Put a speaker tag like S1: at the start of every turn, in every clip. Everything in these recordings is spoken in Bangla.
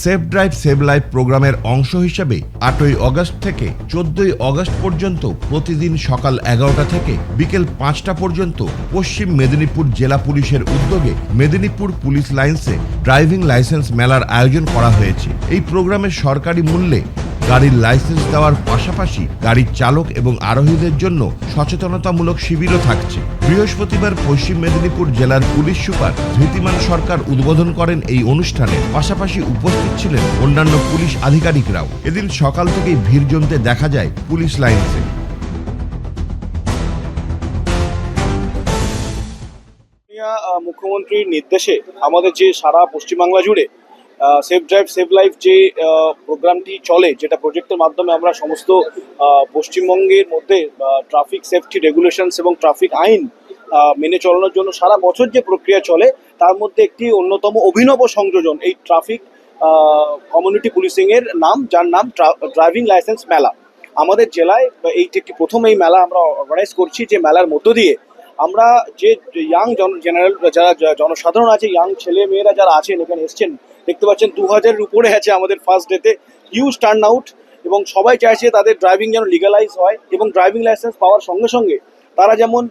S1: সেফ ড্রাইভ সেভ লাইফ প্রোগ্রামের অংশ হিসাবে আটই অগস্ট থেকে চোদ্দই অগস্ট পর্যন্ত প্রতিদিন সকাল এগারোটা থেকে বিকেল পাঁচটা পর্যন্ত পশ্চিম মেদিনীপুর জেলা পুলিশের উদ্যোগে মেদিনীপুর পুলিশ লাইন্সে ড্রাইভিং লাইসেন্স মেলার আয়োজন করা হয়েছে। এই প্রোগ্রামে সরকারি মূল্যে গাড়ির লাইসেন্স দেওয়ার পাশাপাশি গাড়ির চালক এবং আরোহীদের জন্য সচেতনতামূলক শিবিরও থাকছে। বৃহস্পতিবার পশ্চিম মেদিনীপুর জেলার পুলিশ সুপার ধৃতিমান সরকার উদ্বোধন করেন এই অনুষ্ঠানে। পাশাপাশি উপস্থিত ছিলেন অন্যান্য পুলিশ আধিকারিকরাও। এদিন সকাল থেকেই ভিড় জমতে দেখা যায় পুলিশ লাইন্সে।
S2: মুখ্যমন্ত্রীর নির্দেশে আমাদের যে সারা পশ্চিমবাংলা জুড়ে সেফ ড্রাইভ সেভ লাইফ যে প্রোগ্রামটি চলে, যেটা প্রজেক্টের মাধ্যমে আমরা সমস্ত পশ্চিমবঙ্গের মধ্যে ট্রাফিক সেফটি রেগুলেশনস এবং ট্রাফিক আইন মেনে চলানোর জন্য সারা বছর যে প্রক্রিয়া চলে, তার মধ্যে একটি অন্যতম অভিনব সংযোজন, এই ট্রাফিক কমিউনিটি পুলিশিংয়ের নাম, যার নাম ড্রাইভিং লাইসেন্স মেলা। আমাদের জেলায় এইটি একটি প্রথম এই মেলা আমরা অর্গানাইজ করছি, যে মেলার মধ্য দিয়ে, আমরা যে ইয়াং জন জেনারেল যারা জনসাধারণ আছে ইয়াং ছেলে মেয়েরা যারা আছেন, এখানে এসছেন দেখতে পাচ্ছেন, দু হাজারের উপরে আছে আমাদের ফার্স্ট ডেতে হিউজ টার্ন আউট এবং সবাই চাইছে তাদের ড্রাইভিং যেন লিগালাইজ হয় এবং ড্রাইভিং লাইসেন্স পাওয়ার সঙ্গে সঙ্গে তারা যেমন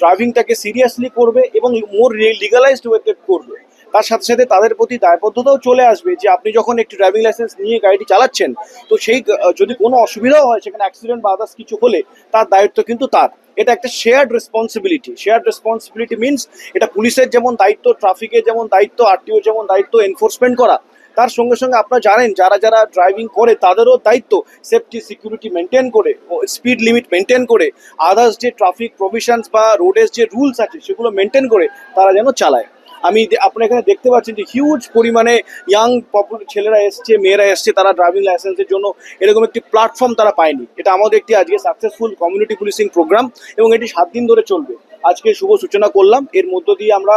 S2: ড্রাইভিংটাকে সিরিয়াসলি করবে এবং মোর লিগালাইজড ওয়েতে করবে। তার সাথে সাথে তাদের প্রতি দায়বদ্ধতাও চলে আসবে যে আপনি যখন একটি ড্রাইভিং লাইসেন্স নিয়ে গাড়িটি চালাচ্ছেন, তো সেই যদি কোনো অসুবিধাও হয়, সেখানে অ্যাক্সিডেন্ট বা আদার্স কিছু হলে তার দায়িত্ব কিন্তু তার। এটা একটা shared responsibility shared responsibility means এটা পুলিশের যেমন দায়িত্ব ট্রাফিকের যেমন দায়িত্ব আরটিও যেমন দায়িত্ব এনফোর্সমেন্ট করা, তার সঙ্গে সঙ্গে আপনারা জানেন, যারা যারা ড্রাইভিং করে, তাদেরও দায়িত্ব সেফটি সিকিউরিটি মেনটেন করে স্পিড লিমিট মেনটেন করে আদার্স যে ট্রাফিক প্রভিশনস বা রোডের যে রুলস আছে, সেগুলো মেনটেন করে তারা যেন চালায়। আমি আপনার এখানে দেখতে পাচ্ছেন যে হিউজ পরিমাণে ইয়াং পপুলার ছেলেরা এসছে, মেয়েরা এসছে, তারা ড্রাইভিং লাইসেন্সের জন্য এরকম একটি প্ল্যাটফর্ম তারা পায়নি। এটা আমাদের একটি আজকে সাকসেসফুল কমিউনিটি পুলিশিং প্রোগ্রাম এবং এটি সাত দিন ধরে চলবে। আজকে শুভ সূচনা করলাম। এর মধ্য দিয়ে আমরা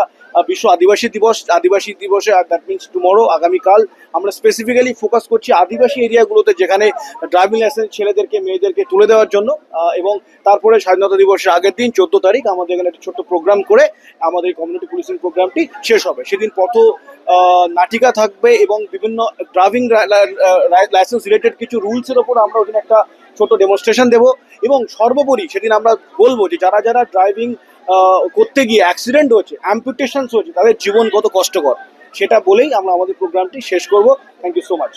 S2: বিশ্ব আদিবাসী দিবস, আদিবাসী দিবসে দ্যাট মিনস টুমরো আগামীকাল, আমরা স্পেসিফিক্যালি ফোকাস করছি আদিবাসী এরিয়াগুলোতে যেখানে ড্রাইভিং লাইসেন্স ছেলেদেরকে, মেয়েদেরকে তুলে দেওয়ার জন্য এবং তারপরে স্বাধীনতা দিবসের আগের দিন, চোদ্দ তারিখ, আমাদের এখানে একটা ছোট্ট প্রোগ্রাম করে আমাদের কমিউনিটি পুলিশিং প্রোগ্রামটি শেষ হবে। সেদিন পথ নাটিকা থাকবে এবং বিভিন্ন ড্রাইভিং লাইসেন্স রিলেটেড কিছু রুলসের ওপর আমরা ওখানে একটা ছোট ডেমনস্ট্রেশন দেব এবং সর্বোপরি সেদিন আমরা বলব যে যারা যারা ড্রাইভিং করতে গিয়ে অ্যাক্সিডেন্ট হয়েছে অ্যাম্পুটেশনস হয়েছে, তাদের জীবন কত কষ্টকর, সেটা বলেই আমরা আমাদের প্রোগ্রামটি শেষ করব। Thank you so much